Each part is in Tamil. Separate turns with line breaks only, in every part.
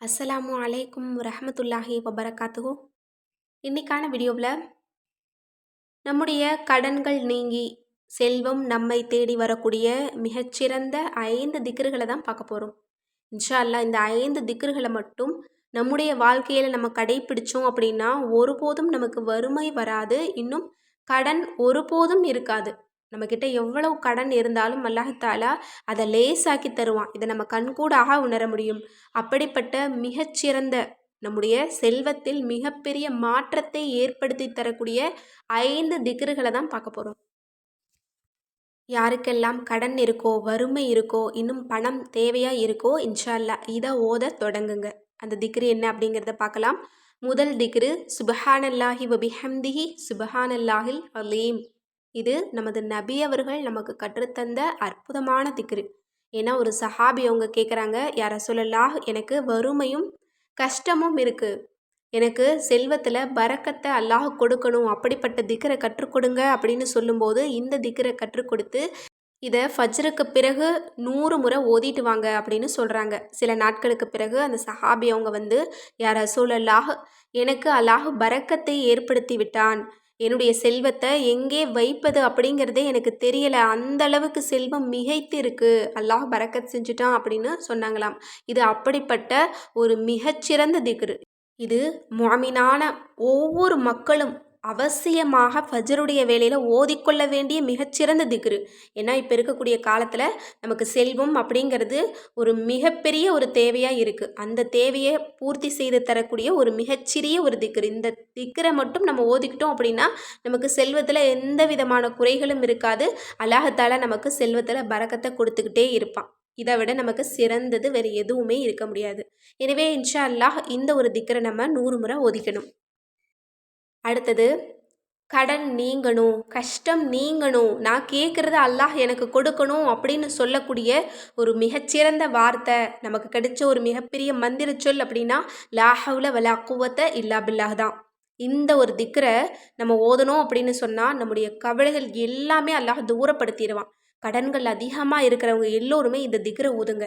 அஸ்ஸலாமு அலைக்கும் ரஹமத்துல்லாஹி வபரகாத்துஹு. இன்னைக்கான வீடியோவில் நம்முடைய கடன்கள் நீங்கி செல்வம் நம்மை தேடி வரக்கூடிய மிகச்சிறந்த ஐந்து திக்ருகளை தான் பார்க்க போகிறோம் இன்ஷா அல்லாஹ் இந்த ஐந்து திக்ருகளை மட்டும் நம்முடைய வாழ்க்கையில் நம்ம கடைப்பிடிச்சோம் அப்படின்னா ஒருபோதும் நமக்கு வறுமை வராது. இன்னும் கடன் ஒருபோதும் இருக்காது. நம்மக்கிட்ட எவ்வளவு கடன் இருந்தாலும் அல்லாஹாலா அதை லேசாக்கி தருவான். இதை நம்ம கண்கூடாக உணர முடியும். அப்படிப்பட்ட மிகச்சிறந்த நம்முடைய செல்வத்தில் மிகப்பெரிய மாற்றத்தை ஏற்படுத்தி தரக்கூடிய ஐந்து திக்ருகளை தான் பார்க்க போகிறோம் யாருக்கெல்லாம் கடன் இருக்கோ வறுமை இருக்கோ இன்னும் பணம் தேவையாக இருக்கோ இன்ஷால்லா இதை ஓத தொடங்குங்க. அந்த திக்ரு என்ன அப்படிங்கிறத பார்க்கலாம். முதல் திக்ரு சுபஹானல்லாஹி வபிஹம்திஹி சுபஹானல்லாஹில் அலீம். இது நமது நபி அவர்கள் நமக்கு கற்றுத்தந்த அற்புதமான திக்ரு. ஏன்னா ஒரு சஹாபி அவங்க கேட்குறாங்க யார சொல்லலாஹ் எனக்கு வறுமையும் கஷ்டமும் இருக்குது எனக்கு செல்வத்தில் பறக்கத்தை அல்லாஹ் கொடுக்கணும். அப்படிப்பட்ட திக்கரை கற்றுக் கொடுங்க அப்படின்னு சொல்லும்போது இந்த திக்கரை கற்றுக் கொடுத்து இதை ஃபஜ்ருக்கு பிறகு நூறு முறை ஓதிட்டு வாங்க அப்படின்னு சொல்கிறாங்க சில நாட்களுக்கு பிறகு அந்த சஹாபி அவங்க வந்து யார சூழல்லாஹ் எனக்கு அல்லாஹ் பறக்கத்தை ஏற்படுத்தி விட்டான். என்னுடைய செல்வத்தை எங்கே வைப்பது அப்படிங்கிறதே எனக்கு தெரியலை. அந்த அளவுக்கு செல்வம் மிகைத்து இருக்கு அல்லாஹ் பறக்கத் செஞ்சுட்டான் அப்படின்னு சொன்னாங்களாம். இது அப்படிப்பட்ட ஒரு மிகச்சிறந்த திக்ரு. இது மாமினான ஒவ்வொரு மக்களும் அவசியமாக ஃபஜருடைய வேலையில் ஓதிக்கொள்ள வேண்டிய மிகச்சிறந்த திக்ரு. ஏன்னா இப்போ இருக்கக்கூடிய காலத்தில் நமக்கு செல்வம் அப்படிங்கிறது ஒரு மிகப்பெரிய ஒரு தேவையாக இருக்குது அந்த தேவையை பூர்த்தி செய்து தரக்கூடிய ஒரு மிகச்சிறிய ஒரு திக்ரு. இந்த திக்ரை மட்டும் நம்ம ஓதிக்கிட்டோம் அப்படின்னா நமக்கு செல்வத்தில் எந்த விதமான குறைகளும் இருக்காது. அல்லாஹத்தால் நமக்கு செல்வத்தில் பறக்கத்தை கொடுத்துக்கிட்டே இருப்பான். இதை விட நமக்கு சிறந்தது வேறு எதுவுமே இருக்க முடியாது. எனவே இன்ஷா அல்லாஹ் இந்த ஒரு திக்கரை நம்ம நூறு முறை ஒதுக்கணும் அடுத்தது கடன் நீங்கணும் கஷ்டம் நீங்கணும் நான் கேட்குறத அல்லாஹ் எனக்கு கொடுக்கணும் அப்படின்னு சொல்லக்கூடிய ஒரு மிகச்சிறந்த வார்த்தை. நமக்கு கிடைச்ச ஒரு மிகப்பெரிய மந்திர சொல் அப்படின்னா லாஹவுல வலா குவத்தை இல்லா பில்லாஹ் தான். இந்த ஒரு திக்கரை நம்ம ஓதணும் அப்படின்னு சொன்னால் நம்முடைய கவலைகள் எல்லாமே அல்லாஹ் தூரப்படுத்திடுவான். கடன்கள் அதிகமாக இருக்கிறவங்க எல்லோருமே இந்த திக்கரை ஊதுங்க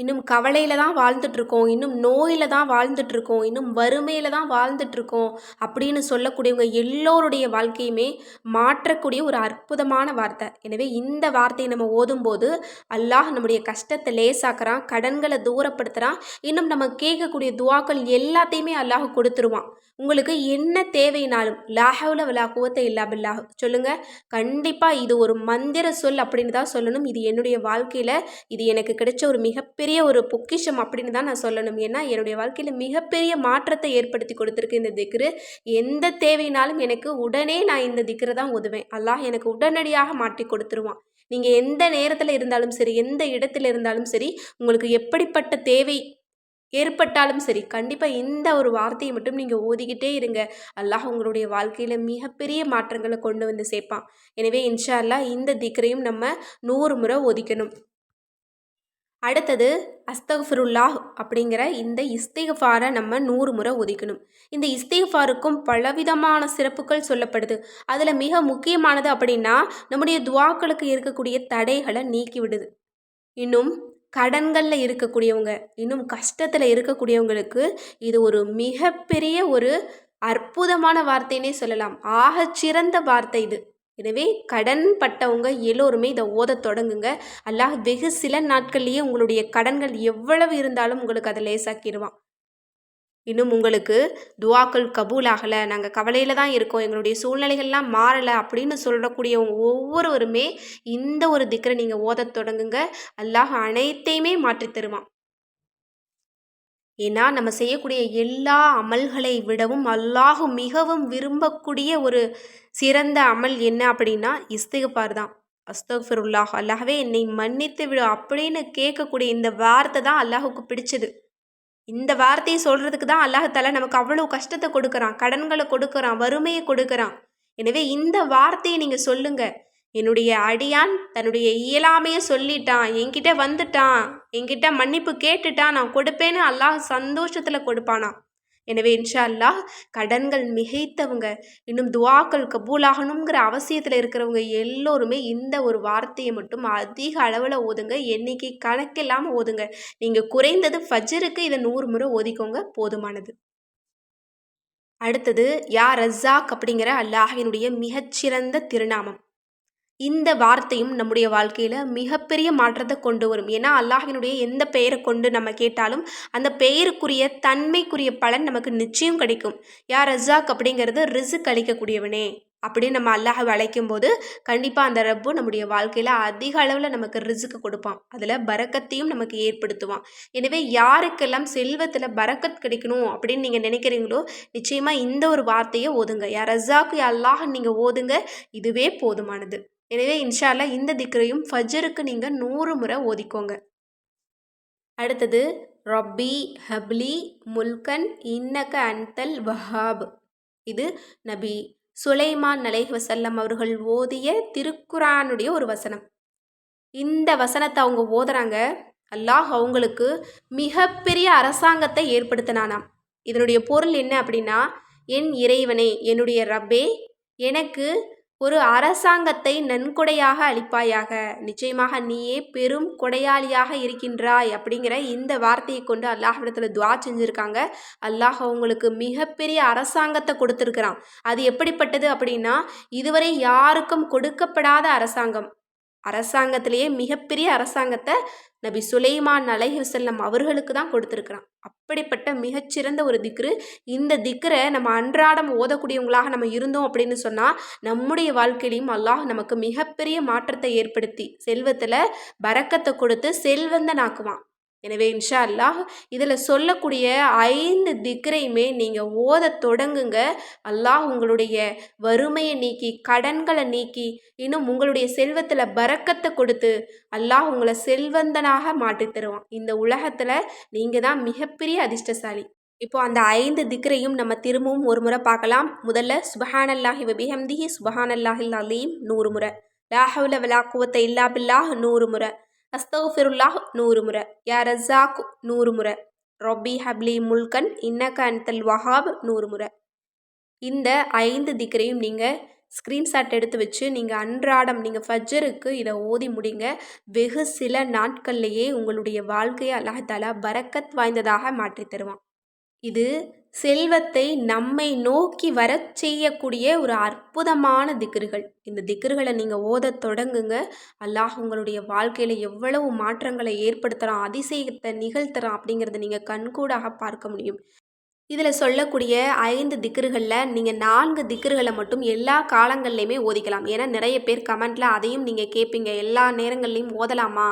இன்னும் கவலையில் தான் வாழ்ந்துட்டுருக்கோம். இன்னும் நோயில் தான் வாழ்ந்துட்டுருக்கோம். இன்னும் வறுமையில் தான் வாழ்ந்துட்டுருக்கோம் அப்படின்னு சொல்லக்கூடியவங்க எல்லோருடைய வாழ்க்கையுமே மாற்றக்கூடிய ஒரு அற்புதமான வார்த்தை. எனவே இந்த வார்த்தையை நம்ம ஓதும்போது அல்லாஹ் நம்முடைய கஷ்டத்தை லேசாக்குறான் கடன்களை தூரப்படுத்துகிறான் இன்னும் நம்ம கேட்கக்கூடிய துவாக்கள் எல்லாத்தையுமே அல்லாஹ் கொடுத்துருவான். உங்களுக்கு என்ன தேவைனாலும் லாஹவுல விலா குவத்தை இல்லா பில்லாஹ். சொல்லுங்கள் கண்டிப்பாக இது ஒரு மந்திர சொல் அப்படின்னு தான் சொல்லணும். இது என்னுடைய வாழ்க்கையில் இது எனக்கு கிடைச்ச ஒரு மிகப்பெரிய ஒரு பொக்கிஷம் அப்படின்னு தான் நான் சொல்லணும். ஏன்னா என்னுடைய வாழ்க்கையில் மிகப்பெரிய மாற்றத்தை ஏற்படுத்தி கொடுத்துருக்கு இந்த திக்ரு. எந்த தேவைனாலும் எனக்கு உடனே நான் இந்த திக்ரு தான் உதவேன் அல்லாஹ் எனக்கு உடனடியாக மாற்றி கொடுத்துருவான். நீங்கள் எந்த நேரத்தில் இருந்தாலும் சரி எந்த இடத்துல இருந்தாலும் சரி உங்களுக்கு எப்படிப்பட்ட தேவை ஏற்பட்டாலும் சரி கண்டிப்பாக இந்த ஒரு வார்த்தையை மட்டும் நீங்கள் ஓதிக்கிட்டே இருங்க. அல்லாஹ் உங்களுடைய வாழ்க்கையில் மிகப்பெரிய மாற்றங்களை கொண்டு வந்து சேர்ப்பான். எனவே இன்ஷா அல்லா இந்த திக்கரையும் நம்ம நூறு முறை ஒதிக்கணும் அடுத்தது அஸ்தஃபிருல்லாஹ் அப்படிங்கிற இந்த இஸ்திகஃபாரை நம்ம நூறு முறை ஒதுக்கணும். இந்த இஸ்திகஃபாருக்கும் பலவிதமான சிறப்புகள் சொல்லப்படுது. அதில் மிக முக்கியமானது அப்படின்னா நம்முடைய துவாக்களுக்கு இருக்கக்கூடிய தடைகளை நீக்கி விடுது. இன்னும் கடன்களில் இருக்கக்கூடியவங்க இன்னும் கஷ்டத்தில் இருக்கக்கூடியவங்களுக்கு இது ஒரு மிகப்பெரிய ஒரு அற்புதமான வார்த்தைன்னே சொல்லலாம். ஆகச்சிறந்த வார்த்தை இது. எனவே கடன் பட்டவங்க எல்லோருமே இதை ஓத தொடங்குங்க. அல்லாஹ் வெகு சில நாட்கள்லேயே உங்களுடைய கடன்கள் எவ்வளவு இருந்தாலும் உங்களுக்கு அதை லேசாக்கிடுவான் இன்னும் உங்களுக்கு துவாக்கள் கபூல் ஆகலை நாங்கள் கவலையில் தான் இருக்கோம் எங்களுடைய சூழ்நிலைகள்லாம் மாறலை அப்படின்னு சொல்லக்கூடிய ஒவ்வொருவருமே இந்த ஒரு திக்கரை நீங்கள் ஓதத் தொடங்குங்க. அல்லாஹ் அனைத்தையுமே மாற்றி தருவான். ஏன்னா நம்ம செய்யக்கூடிய எல்லா அமல்களை விடவும் அல்லாஹ் மிகவும் விரும்பக்கூடிய ஒரு சிறந்த அமல் என்ன அப்படின்னா இஸ்திகபார் தான். அஸ்தஃபிருல்லாஹ் அல்லாஹவே என்னை மன்னித்து விடு அப்படின்னு கேட்கக்கூடிய இந்த வார்த்தை தான் அல்லாஹுக்கு பிடிச்சது. இந்த வார்த்தையை சொல்கிறதுக்கு தான் அல்லாஹால நமக்கு அவ்வளோ கஷ்டத்தை கொடுக்குறான் கடன்களை கொடுக்குறான் வறுமையை கொடுக்குறான். எனவே இந்த வார்த்தையை நீங்கள் சொல்லுங்கள் என்னுடைய அடியான் தன்னுடைய இயலாமையை சொல்லிட்டான் என்கிட்ட வந்துட்டான் என்கிட்ட மன்னிப்பு கேட்டுட்டான் நான் கொடுப்பேன்னு அல்லாஹ் சந்தோஷத்தில் கொடுப்பானா? எனவே இன்ஷா அல்லாஹ் கடன்கள் மிகைத்தவங்க இன்னும் துவாக்கள் கபூலாகணுங்கிற அவசியத்தில் இருக்கிறவங்க எல்லோருமே இந்த ஒரு வார்த்தையை மட்டும் அதிக அளவில் ஓதுங்க எண்ணிக்கை கணக்கில்லாமல் ஓதுங்க. நீங்கள் குறைந்தது ஃபஜ்ருக்கு இதை நூறு முறை ஓதிக்கோங்க போதுமானது. அடுத்தது யா ரஸாக் அப்படிங்கிற அல்லாஹினுடைய மிகச்சிறந்த திருநாமம். இந்த வார்த்தையும் நம்முடைய வாழ்க்கையில் மிகப்பெரிய மாற்றத்தை கொண்டு வரும். ஏன்னா அல்லாஹினுடைய எந்த பெயரை கொண்டு நம்ம கேட்டாலும் அந்த பெயருக்குரிய தன்மைக்குரிய பலன் நமக்கு நிச்சயம் கிடைக்கும். யா ரஸாக் அப்படிங்கிறது ரிசுக் அளிக்கக்கூடியவனே அப்படின்னு நம்ம அல்லாஹ் அழைக்கும் போது கண்டிப்பாக அந்த ரப்பு நம்முடைய வாழ்க்கையில் அதிக அளவில் நமக்கு ரிசுக்கு கொடுப்பான். அதில் பறக்கத்தையும் நமக்கு ஏற்படுத்துவான். எனவே யாருக்கெல்லாம் செல்வத்தில் பறக்கத் கிடைக்கணும் அப்படின்னு நீங்கள் நினைக்கிறீங்களோ நிச்சயமாக இந்த ஒரு வார்த்தையை ஓதுங்க. யார் ரஸாக்கு அல்லாஹ் நீங்கள் ஓதுங்க. இதுவே போதுமானது. எனவே இன்ஷால்லா இந்த திக்ரையும் ஃபஜருக்கு நீங்கள் நூறு முறை ஓதிக்கோங்க. அடுத்தது ரப்பி ஹப்லி முல்கன் இன்னக அன்தல் வஹாப். இது நபி சுலைமான் நலேஹ் வசல்லம் அவர்கள் ஓதிய திருக்குரானுடைய ஒரு வசனம். இந்த வசனத்தை அவங்க ஓதுறாங்க அல்லாஹ் அவங்களுக்கு மிகப்பெரிய அரசாங்கத்தை ஏற்படுத்தினானாம். இதனுடைய பொருள் என்ன அப்படின்னா என் இறைவனே என்னுடைய ரப்பே எனக்கு ஒரு அரசாங்கத்தை நன்கொடையாக அளிப்பாயாக. நிச்சயமாக நீயே பெரும் கொடையாளியாக இருக்கின்றாய் அப்படிங்கிற இந்த வார்த்தையை கொண்டு அல்லாஹிடத்தில் துவா செஞ்சுருக்காங்க. அல்லாஹ் அவங்களுக்கு மிகப்பெரிய அரசாங்கத்தை கொடுத்துருக்குறான். அது எப்படிப்பட்டது அப்படின்னா இதுவரை யாருக்கும் கொடுக்கப்படாத அரசாங்கம். அரசாங்கத்திலேயே மிகப்பெரிய அரசாங்கத்தை நபி சுலைமான் அலைஹி செல்லம் அவர்களுக்கு தான் கொடுத்துருக்குறான். அப்படிப்பட்ட மிகச்சிறந்த ஒரு திக்ரு. இந்த திக்ரை நம்ம அன்றாடம் ஓதக்கூடியவங்களாக நம்ம இருந்தோம் அப்படின்னு சொன்னால் நம்முடைய வாழ்க்கையிலையும் அல்லாஹ் நமக்கு மிகப்பெரிய மாற்றத்தை ஏற்படுத்தி செல்வத்தில் பறக்கத்தை கொடுத்து செல்வந்தனாக்குவான். எனவே இன்ஷா அல்லாஹ் இதில் சொல்லக்கூடிய ஐந்து திக்ரையுமே நீங்கள் ஓத தொடங்குங்க. அல்லாஹ் உங்களுடைய வறுமையை நீக்கி கடன்களை நீக்கி இன்னும் உங்களுடைய செல்வத்தில் பறக்கத்தை கொடுத்து அல்லாஹ் உங்களை செல்வந்தனாக மாட்டி தருவான். இந்த உலகத்தில் நீங்கள் தான் மிகப்பெரிய அதிர்ஷ்டசாலி. இப்போ அந்த ஐந்து திக்ரையும் நம்ம திரும்பவும் ஒரு முறை பார்க்கலாம். முதல்ல சுபஹான் அல்லாஹி வபிஹம்திஹி சுபஹான் அல்லாஹில் அலீம் நூறு முறை. லாஹவுல விலா குவத்தை இல்லா பில்லாஹ் நூறு முறை. அஸ்தௌஃபிருல்லாஹ் நூறு முறை. யா ரஸாக் நூறு முறை. ரொபி ஹப்லி முல்கன் இன்னக அன்தல் வஹாப் நூறு முறை. இந்த ஐந்து திக்கரையும் நீங்கள் ஸ்க்ரீன்ஷாட் எடுத்து வச்சு நீங்கள் அன்றாடம் நீங்கள் ஃபஜ்ஜருக்கு இதை ஓதி முடிங்க. வெகு சில நாட்கள்லேயே உங்களுடைய வாழ்க்கையை அல்லாஹாலா பரக்கத் வாய்ந்ததாக மாற்றி தருவான். இது செல்வத்தை நம்மை நோக்கி வரச் செய்யக்கூடிய ஒரு அற்புதமான திக்ருகள். இந்த திக்ருகளை நீங்கள் ஓத தொடங்குங்க. அல்லாஹ் உங்களுடைய வாழ்க்கையில் எவ்வளவு மாற்றங்களை ஏற்படுத்துகிறான் அதிசயத்தை நிகழ்த்துறான் அப்படிங்கிறத நீங்கள் கண்கூடாக பார்க்க முடியும். இதில் சொல்லக்கூடிய ஐந்து திக்ருகளில் நீங்கள் நான்கு திக்ருகளை மட்டும் எல்லா காலங்கள்லையுமே ஓதிக்கலாம். ஏன்னா நிறைய பேர் கமெண்ட்டில் அதையும் நீங்கள் கேட்பீங்க எல்லா நேரங்கள்லையும் ஓதலாமா?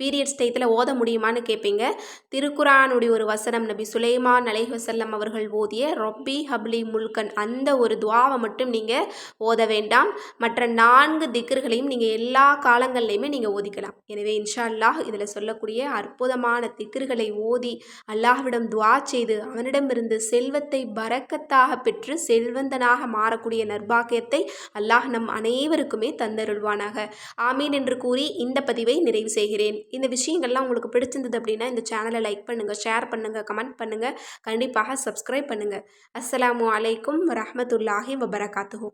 பீரியட்ஸ் டயத்தில் ஓத முடியுமான்னு கேட்பீங்க திருக்குறானுடைய ஒரு வசனம் நபி சுலைமான் அலை வசல்லம் அவர்கள் ஓதிய ரொப்பி ஹப்லி முல்கன் அந்த ஒரு துவாவை மட்டும் நீங்கள் ஓத வேண்டாம். மற்ற நான்கு திக்ருகளையும் நீங்கள் எல்லா காலங்கள்லையுமே நீங்கள் ஓதிக்கலாம். எனவே இன்ஷா அல்லாஹ் இதில் சொல்லக்கூடிய அற்புதமான திக்ருகளை ஓதி அல்லாஹ்விடம் துவா செய்து அவனிடமிருந்து செல்வத்தை பறக்கத்தாக பெற்று செல்வந்தனாக மாறக்கூடிய நர்பாக்கியத்தை அல்லாஹ் நம் அனைவருக்குமே தந்தருள்வானாக. ஆமீன் என்று கூறி இந்த பதிவை நிறைவு செய்கிறேன். இந்த விஷயங்கள்லாம் உங்களுக்கு பிடிச்சிருந்தது அப்படின்னா இந்த சேனலை லைக் பண்ணுங்கள் ஷேர் பண்ணுங்கள் கமெண்ட் பண்ணுங்கள் கண்டிப்பாக சப்ஸ்கிரைப் பண்ணுங்கள் அஸ்லாம் வலைக்கம் வரமத்துல்லாஹி வபரகாத்துஹூ.